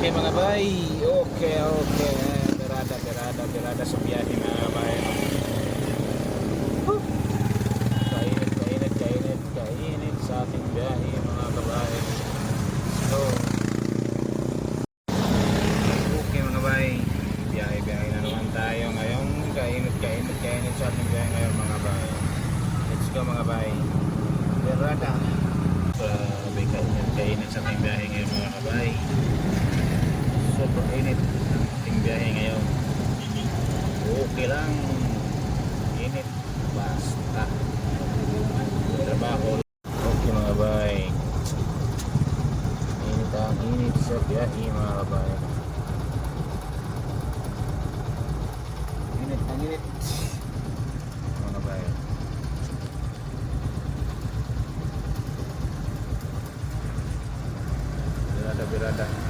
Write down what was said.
Okay mga bay, okay, okay. Berada, berada, berada sa biyahe mga bay. Huh. Kainit, kainit, kainit, kainit sa ating biyahe mga kabay. So, okay mga bay, biyahe, biyahe na naman tayo ngayon. Kainit, kainit, kainit sa ating biyahe ngayon mga bay. Let's go mga bay. Berada. Grabe, kainit, kainit sa ating biyahe ngayon mga kabay sobrang init ating biyahe ngayon lang init basta trabaho okay mga bay init ang init sa biyahe mga init ang birada